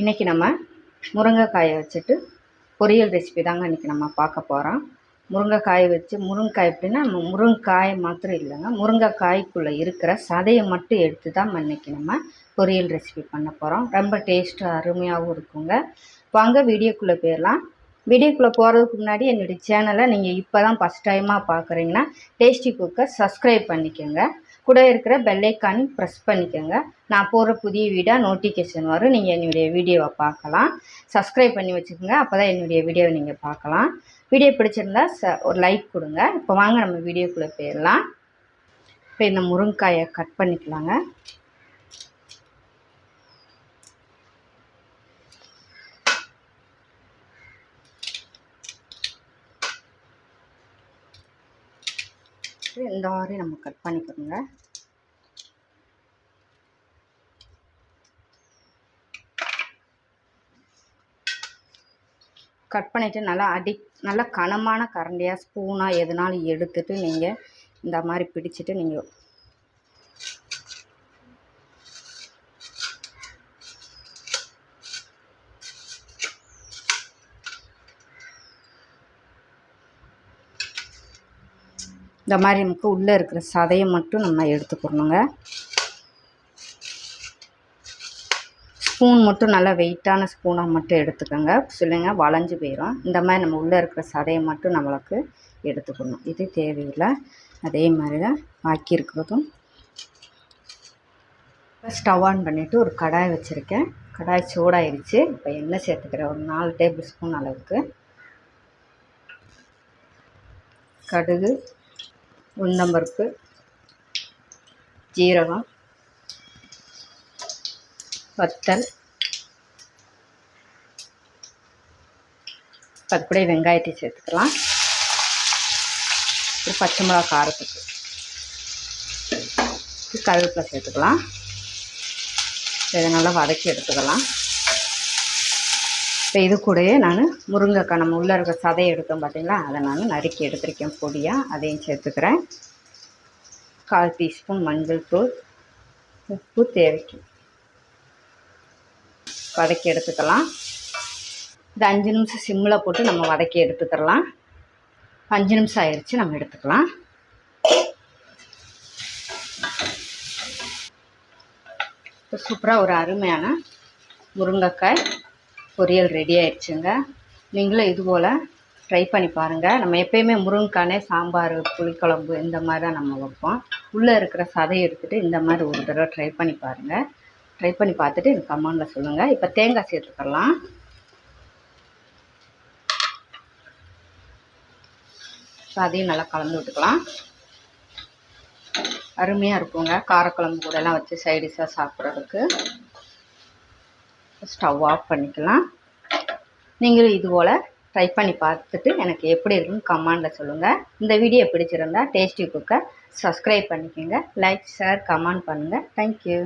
இன்றைக்கி நம்ம முருங்கைக்காயை வச்சுட்டு பொரியல் ரெசிபி தாங்க இன்றைக்கி நம்ம பார்க்க போகிறோம் முருங்கைக்காயை வச்சு முருங்கைக்காய் எப்படின்னா நம்ம முருங்கைக்காய் மாத்திரம் இல்லைங்க முருங்கைக்காய்க்குள்ளே இருக்கிற சதையை மட்டும் எடுத்து தான் இன்றைக்கி நம்ம பொரியல் ரெசிபி பண்ண போகிறோம் ரொம்ப டேஸ்ட்டு அருமையாகவும் இருக்குங்க. வாங்க வீடியோக்குள்ளே போயிடலாம். வீடியோக்குள்ளே போகிறதுக்கு முன்னாடி என்னுடைய சேனலை நீங்கள் இப்போ தான் ஃபஸ்ட் டைமாக பார்க்குறீங்கன்னா டேஸ்டி குக்கை சப்ஸ்கிரைப் பண்ணிக்கோங்க. கூட இருக்கிற பெல்லைக்கானி ப்ரெஸ் பண்ணிக்கோங்க. நான் போடுற புதிய வீடாக நோட்டிஃபிகேஷன் வரும். நீங்கள் என்னுடைய வீடியோவை பார்க்கலாம். சப்ஸ்கிரைப் பண்ணி வச்சுக்கோங்க. அப்போ தான் என்னுடைய வீடியோவை நீங்கள் பார்க்கலாம். வீடியோ பிடிச்சிருந்தா ச ஒரு லைக் கொடுங்க. இப்போ வாங்க நம்ம வீடியோக்குள்ளே போயிடலாம். இப்போ இந்த முருங்காயை கட் பண்ணிக்கலாங்க. இந்த மாதிரி நம்ம கட் பண்ணிக்கணுங்க. கட் பண்ணிவிட்டு நல்லா அடி நல்லா கனமான கரண்டியாக ஸ்பூனாக எதுனாலும் எடுத்துட்டு நீங்கள் இந்த மாதிரி பிடிச்சிட்டு நீங்கள் இந்த மாதிரி நமக்கு உள்ளே இருக்கிற சதையை மட்டும் நம்ம எடுத்துக்கணுங்க. ஸ்பூன் மட்டும் நல்லா வெயிட்டான ஸ்பூனாக மட்டும் எடுத்துக்கோங்க. சொல்லுங்க வளைஞ்சு போயிடும் இந்த மாதிரி நம்ம உள்ளே இருக்கிற சதையை மட்டும் நம்மளுக்கு எடுத்துக்கணும். இது தேவையில்லை. அதே மாதிரி தான் பாக்கி இருக்கிறதும். ஸ்டவ் ஆன் பண்ணிவிட்டு ஒரு கடாய் வச்சுருக்கேன். கடாய் சூடாயிருச்சு. இப்போ எண்ணெய் சேர்த்துக்கிறேன் ஒரு நாலு டேபிள் ஸ்பூன் அளவுக்கு கடுகு உளுந்தம்பருப்பு ஜீரகம் வத்தல் அது வெங்காயத்தை சேர்த்துக்கலாம். ஒரு பச்சை மிளகா காரத்துக்கு. கருவேப்பிலை சேர்த்துக்கலாம். இதை நல்லா வதக்கி எடுத்துக்கலாம். இப்போ இது கூடயே நான் முருங்கைக்காய் நம்ம உள்ளே இருக்க சதையை எடுத்தோம் பார்த்தீங்களா? அதை நான் நறுக்கி எடுத்திருக்கேன் பொடியாக அதையும் சேர்த்துக்கிறேன். கால் டீஸ்பூன் மஞ்சள் தூள் உப்பு தேவைக்கு. வதக்கி எடுத்துக்கலாம். இது அஞ்சு நிமிஷம் சிம்மில் போட்டு நம்ம வதக்கி எடுத்துக்கலாம். அஞ்சு நிமிஷம் ஆயிடுச்சு நம்ம எடுத்துக்கலாம். இப்போ சூப்பராக ஒரு அருமையான முருங்கைக்காய் பொரியல் ரெடி ஆயிடுச்சுங்க. நீங்களும் இது போல் ட்ரை பண்ணி பாருங்கள் நம்ம எப்போயுமே முருங்கைக்கானே சாம்பார் புளிக்குழம்பு இந்த மாதிரி தான் நம்ம வைப்போம். உள்ளே இருக்கிற சதையை எடுத்துகிட்டு இந்த மாதிரி ஒரு தடவை ட்ரை பண்ணி பாருங்கள் ட்ரை பண்ணி பார்த்துட்டு எனக்கு கமெண்டில் சொல்லுங்கள் இப்போ தேங்காய் சேர்த்துக்கலாம். ஸோ அதையும் நல்லா கலந்து விட்டுக்கலாம். அருமையாக இருக்குங்க. காரக்குழம்பு கூடலாம் வச்சு சைடிஷாக சாப்பிட்றதுக்கு. ஸ்டவ் ஆஃப் பண்ணிக்கலாம். நீங்களும் இது போல் ட்ரை பண்ணி பார்த்துட்டு எனக்கு எப்படி இருக்குன்னு கமெண்டில் சொல்லுங்கள் இந்த வீடியோ பிடிச்சிருந்தா டேஸ்டி குக்கை சப்ஸ்கிரைப் பண்ணிக்கோங்க. லைக் ஷேர் கமெண்ட் பண்ணுங்கள் தேங்க்யூ